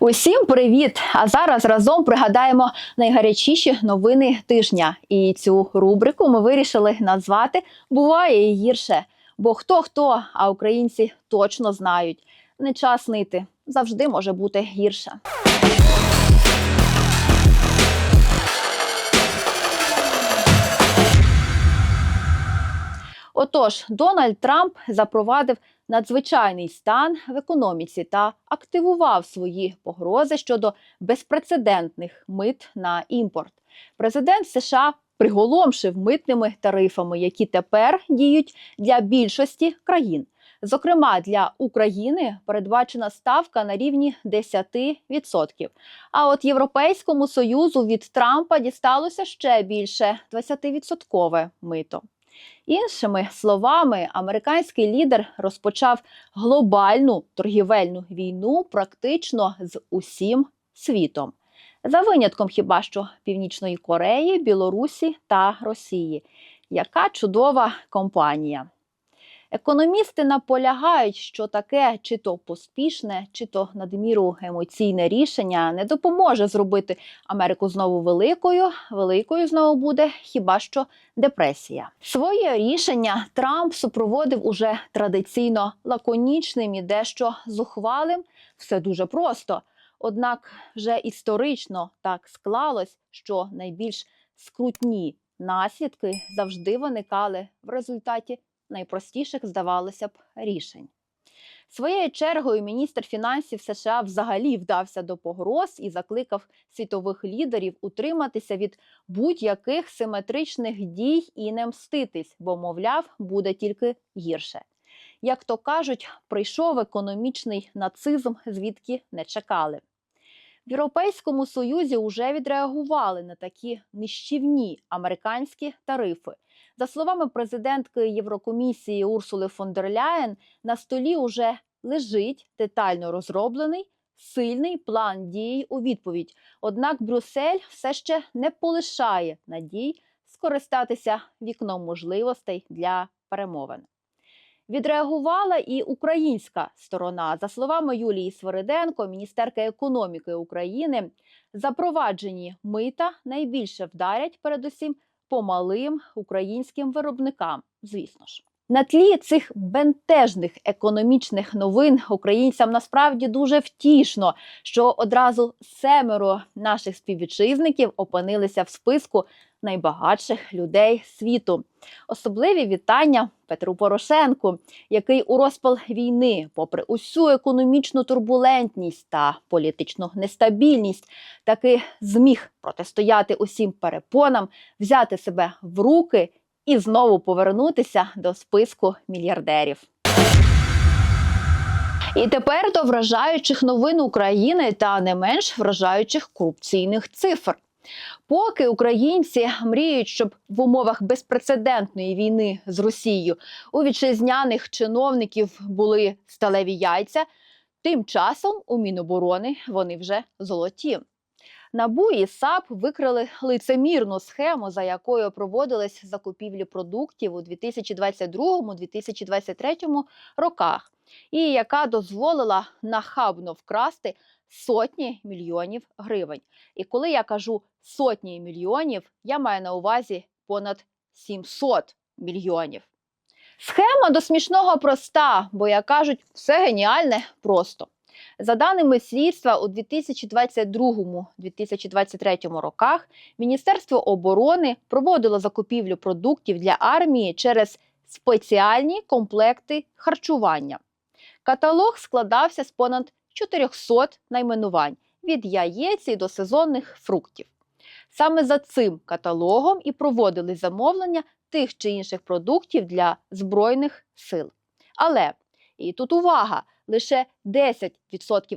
Усім привіт! А зараз разом пригадаємо найгарячіші новини тижня. І цю рубрику ми вирішили назвати Буває і гірше. Бо хто хто, а українці точно знають. Не час нити завжди може бути гірше. Отож, Дональд Трамп запровадив надзвичайний стан в економіці та активував свої погрози щодо безпрецедентних мит на імпорт. Президент США приголомшив митними тарифами, які тепер діють для більшості країн. Зокрема, для України передбачена ставка на рівні 10%. А от Європейському союзу від Трампа дісталося ще більше 20% мито. Іншими словами, американський лідер розпочав глобальну торгівельну війну практично з усім світом, за винятком хіба що Північної Кореї, Білорусі та Росії. Яка чудова компанія! Економісти наполягають, що таке чи то поспішне, чи то надміру емоційне рішення не допоможе зробити Америку знову великою. Великою знову буде хіба що депресія. Своє рішення Трамп супроводив уже традиційно лаконічним і дещо зухвалим. Все дуже просто. Однак вже історично так склалось, що найбільш скрутні наслідки завжди виникали в результаті найпростіших, здавалося б, рішень. Своєю чергою міністр фінансів США взагалі вдався до погроз і закликав світових лідерів утриматися від будь-яких симетричних дій і не мститись, бо, мовляв, буде тільки гірше. Як то кажуть, прийшов економічний нацизм, звідки не чекали. В Європейському Союзі вже відреагували на такі нищівні американські тарифи. За словами президентки Єврокомісії Урсули фон дер Ляєн, на столі уже лежить детально розроблений сильний план дій у відповідь. Однак Брюссель все ще не полишає надій скористатися вікном можливостей для перемовин. Відреагувала і українська сторона. За словами Юлії Свириденко, міністерка економіки України, запроваджені мита найбільше вдарять передусім по малим українським виробникам. Звісно ж, на тлі цих бентежних економічних новин українцям насправді дуже втішно, що одразу семеро наших співвітчизників опинилися в списку найбагатших людей світу. Особливі вітання Петру Порошенку, який у розпал війни, попри усю економічну турбулентність та політичну нестабільність, таки зміг протистояти усім перепонам, взяти себе в руки і знову повернутися до списку мільярдерів. І тепер до вражаючих новин України та не менш вражаючих корупційних цифр. Поки українці мріють, щоб в умовах безпрецедентної війни з Росією у вітчизняних чиновників були сталеві яйця, тим часом у Міноборони вони вже золоті. НАБУ і САП викрили лицемірну схему, за якою проводились закупівлі продуктів у 2022-2023 роках, і яка дозволила нахабно вкрасти сотні мільйонів гривень. І коли я кажу сотні мільйонів, я маю на увазі понад 700 мільйонів. Схема до смішного проста, бо як кажуть, все геніальне просто. За даними слідства, у 2022-2023 роках Міністерство оборони проводило закупівлю продуктів для армії через спеціальні комплекти харчування. Каталог складався з понад 400 найменувань від яєць і до сезонних фруктів. Саме за цим каталогом і проводили замовлення тих чи інших продуктів для Збройних сил. Але і тут увага! Лише 10%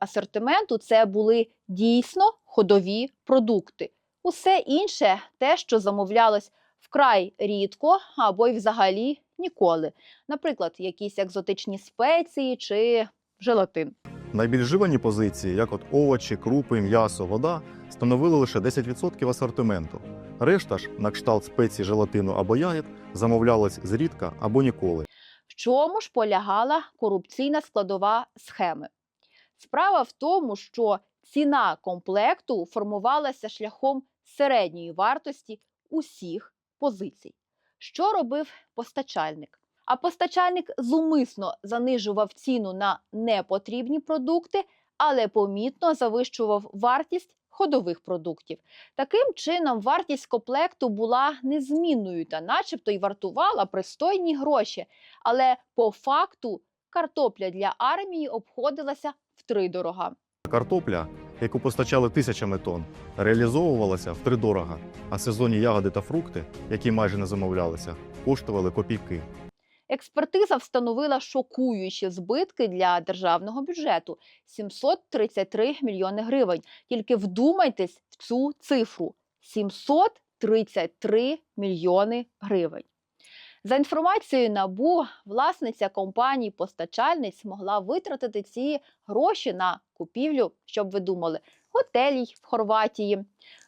асортименту це були дійсно ходові продукти. Усе інше те, що замовлялось вкрай рідко або й взагалі ніколи. Наприклад, якісь екзотичні спеції чи желатин. Найбільш живані позиції, як от овочі, крупи, м'ясо, вода, становили лише 10% асортименту. Решта ж, на кшталт спецій, желатину або ягід, замовлялась зрідка або ніколи. В чому ж полягала корупційна складова схеми? Справа в тому, що ціна комплекту формувалася шляхом середньої вартості усіх позицій. Що робив постачальник? А постачальник зумисно занижував ціну на непотрібні продукти, але помітно завищував вартість ходових продуктів. Таким чином, вартість комплекту була незмінною та, начебто, й вартувала пристойні гроші. Але по факту картопля для армії обходилася втридорога. Картопля, яку постачали тисячами тонн, реалізовувалася втридорога, а сезонні ягоди та фрукти, які майже не замовлялися, коштували копійки. Експертиза встановила шокуючі збитки для державного бюджету 733 мільйони гривень. Тільки вдумайтесь в цю цифру: 733 мільйони гривень. За інформацією НАБУ, власниця компанії постачальниць могла витратити ці гроші на купівлю, щоб ви думали, готелій в Хорватії.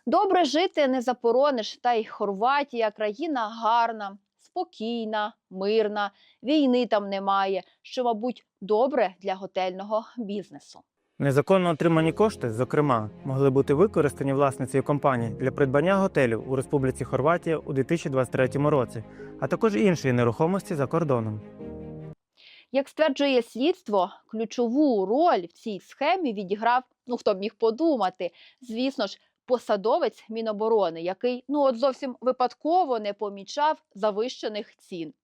Добре жити не запорониш, та й Хорватія країна гарна, спокійна, мирна, війни там немає, що, мабуть, добре для готельного бізнесу. Незаконно отримані кошти, зокрема, могли бути використані власницею компанії для придбання готелів у Республіці Хорватія у 2023 році, а також іншої нерухомості за кордоном. Як стверджує слідство, ключову роль в цій схемі відіграв, ну хто б міг подумати, звісно ж, посадовець Міноборони, який ну от зовсім випадково не помічав завищених цін.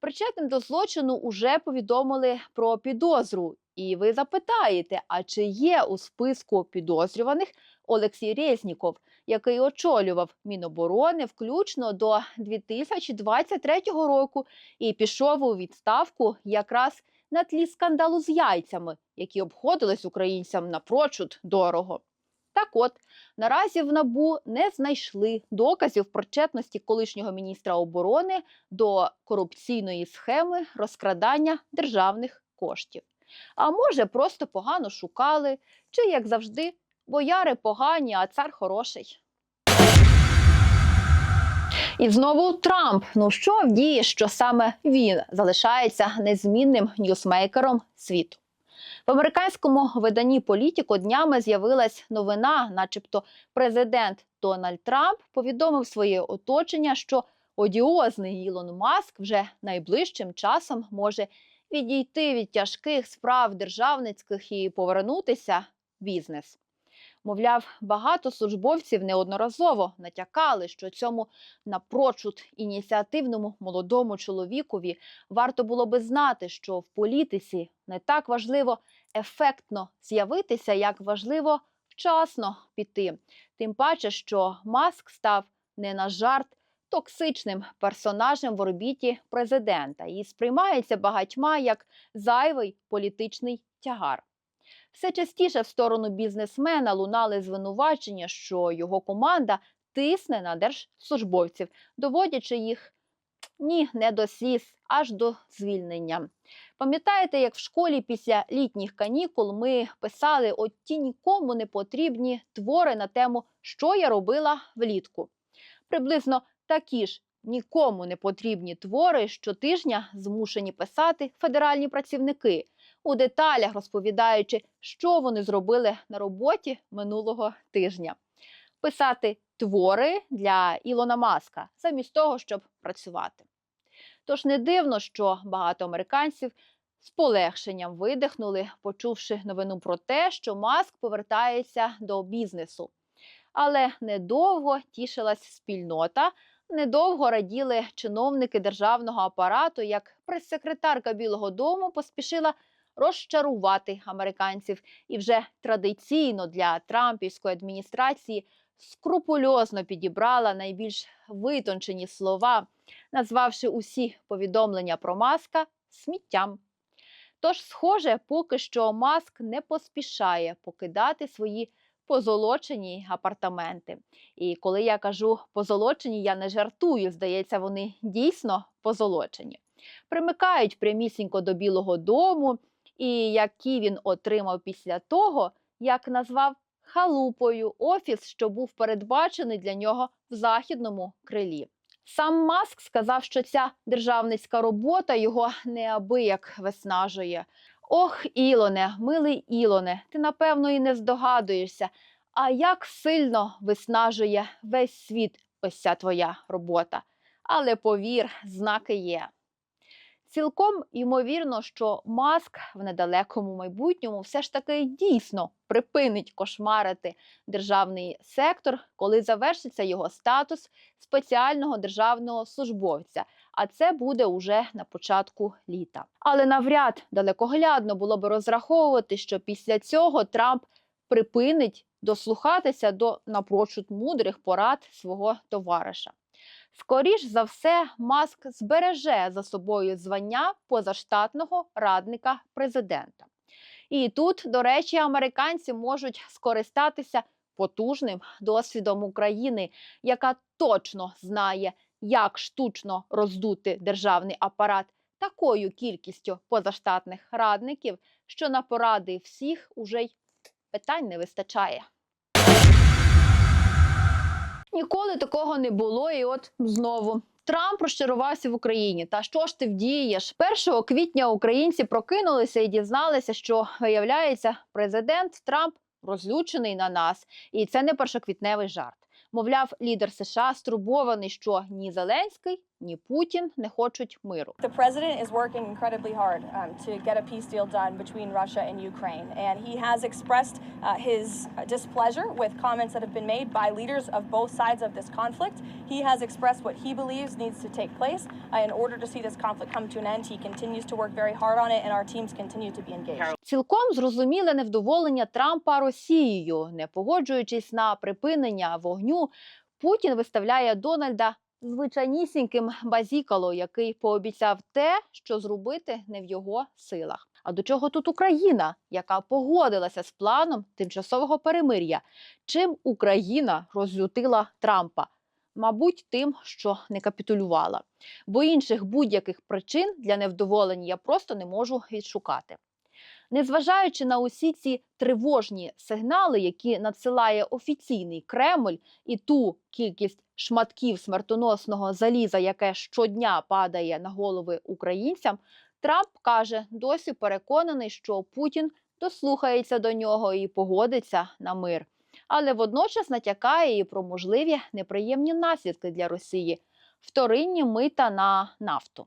Причетним до злочину уже повідомили про підозру. І ви запитаєте, а чи є у списку підозрюваних Олексій Резніков, який очолював Міноборони включно до 2023 року і пішов у відставку якраз на тлі скандалу з яйцями, які обходились українцям напрочуд дорого. Так от, наразі в НАБУ не знайшли доказів причетності колишнього міністра оборони до корупційної схеми розкрадання державних коштів. А може, просто погано шукали, чи, як завжди, бояри погані, а цар хороший. І знову Трамп. Ну що вдіє, що саме він залишається незмінним ньюсмейкером світу. В американському виданні Політіко днями з'явилась новина, начебто президент Дональд Трамп повідомив своє оточення, що одіозний Ілон Маск вже найближчим часом може відійти від тяжких справ державницьких і повернутися в бізнес. Мовляв, багато службовців неодноразово натякали, що цьому напрочуд ініціативному молодому чоловікові варто було би знати, що в політиці не так важливо ефектно з'явитися, як важливо вчасно піти. Тим паче, що Маск став не на жарт токсичним персонажем в орбіті президента і сприймається багатьма як зайвий політичний тягар. Все частіше в сторону бізнесмена лунали звинувачення, що його команда тисне на держслужбовців, доводячи їх ні, не до сліз, аж до звільнення. Пам'ятаєте, як в школі після літніх канікул ми писали от ті нікому не потрібні твори на тему, що я робила влітку. Приблизно такі ж нікому не потрібні твори щотижня змушені писати федеральні працівники, у деталях розповідаючи, що вони зробили на роботі минулого тижня. Писати твори для Ілона Маска замість того, щоб працювати. Тож не дивно, що багато американців з полегшенням видихнули, почувши новину про те, що Маск повертається до бізнесу. Але недовго тішилась спільнота, недовго раділи чиновники державного апарату, як прес-секретарка Білого Дому поспішила розчарувати американців і вже традиційно для Трампівської адміністрації скрупульозно підібрала найбільш витончені слова, назвавши усі повідомлення про маска сміттям. Тож, схоже, поки що маск не поспішає покидати свої позолочені апартаменти. І коли я кажу позолочені, я не жартую. Здається, вони дійсно позолочені. Примикають прямісінько до Білого Дому, і які він отримав після того, як назвав халупою офіс, що був передбачений для нього в західному крилі. Сам Маск сказав, що ця державницька робота його неабияк виснажує. Ох, Ілоне, милий Ілоне, ти напевно і не здогадуєшся, а як сильно виснажує весь світ ось ця твоя робота. Але повір, знаки є. Цілком ймовірно, що Маск в недалекому майбутньому все ж таки дійсно припинить кошмарити державний сектор, коли завершиться його статус спеціального державного службовця. А це буде уже на початку літа. Але навряд далекоглядно було би розраховувати, що після цього Трамп припинить дослухатися до напрочуд мудрих порад свого товариша. Скоріш за все, Маск збереже за собою звання позаштатного радника президента. І тут, до речі, американці можуть скористатися потужним досвідом України, яка точно знає, як штучно роздути державний апарат такою кількістю позаштатних радників, що на поради всіх уже й питань не вистачає. Ніколи такого не було, і от знову. Трамп розчарувався в Україні. Та що ж ти вдієш? 1 квітня українці прокинулися і дізналися, що виявляється, президент Трамп розлючений на нас, і це не першоквітневий жарт. Мовляв, лідер США стурбований, що ні Зеленський, ні Путін не хочуть миру. The president is working incredibly hard um, to get a peace deal done between Russia and Ukraine, and he has expressed uh, his displeasure with comments that have been made by leaders of both sides of this conflict. He has expressed what he believes needs to take place uh, in order to see this conflict come to an end. He continues to work very hard on it, and our teams continue to be engaged. Цілком зрозуміле невдоволення Трампа Росією, не погоджуючись на припинення вогню, Путін виставляє Дональда звичайнісіньким базікало, який пообіцяв те, що зробити не в його силах. А до чого тут Україна, яка погодилася з планом тимчасового перемир'я? Чим Україна розлютила Трампа? Мабуть, тим, що не капітулювала, бо інших будь-яких причин для невдоволення я просто не можу відшукати. Незважаючи на усі ці тривожні сигнали, які надсилає офіційний Кремль, і ту кількість шматків смертоносного заліза, яке щодня падає на голови українцям, Трамп каже, досі переконаний, що Путін дослухається до нього і погодиться на мир. Але водночас натякає і про можливі неприємні наслідки для Росії вторинні мита на нафту.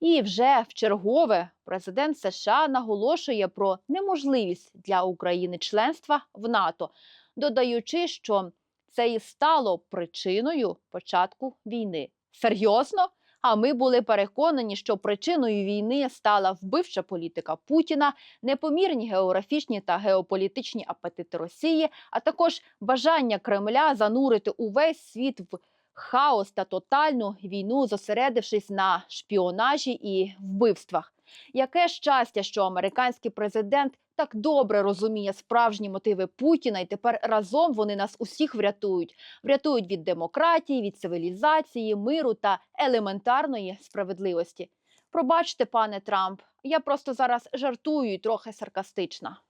І вже в чергове президент США наголошує про неможливість для України членства в НАТО, додаючи, що це і стало причиною початку війни. Серйозно? А ми були переконані, що причиною війни стала вбивча політика Путіна, непомірні географічні та геополітичні апетити Росії, а також бажання Кремля занурити увесь світ в хаос та тотальну війну, зосередившись на шпіонажі і вбивствах. Яке щастя, що американський президент так добре розуміє справжні мотиви Путіна, і тепер разом вони нас усіх врятують. Врятують від демократії, від цивілізації, миру та елементарної справедливості. Пробачте, пане Трамп, я просто зараз жартую і трохи саркастична.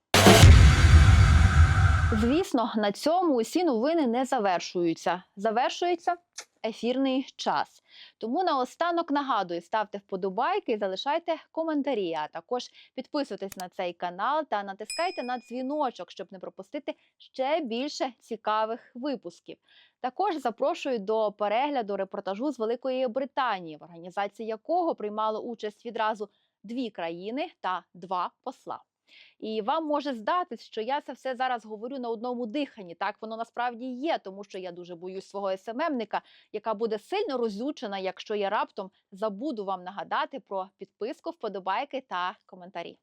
Звісно, на цьому усі новини не завершуються. Завершується ефірний час. Тому наостанок нагадую, ставте вподобайки залишайте коментарі. А також підписуйтесь на цей канал та натискайте на дзвіночок, щоб не пропустити ще більше цікавих випусків. Також запрошую до перегляду репортажу з Великої Британії, в організації якого приймало участь відразу дві країни та два посла. І вам може здатись, що я це все зараз говорю на одному диханні. Так воно насправді є, тому що я дуже боюсь свого СММника, яка буде сильно розлючена, якщо я раптом забуду вам нагадати про підписку, вподобайки та коментарі.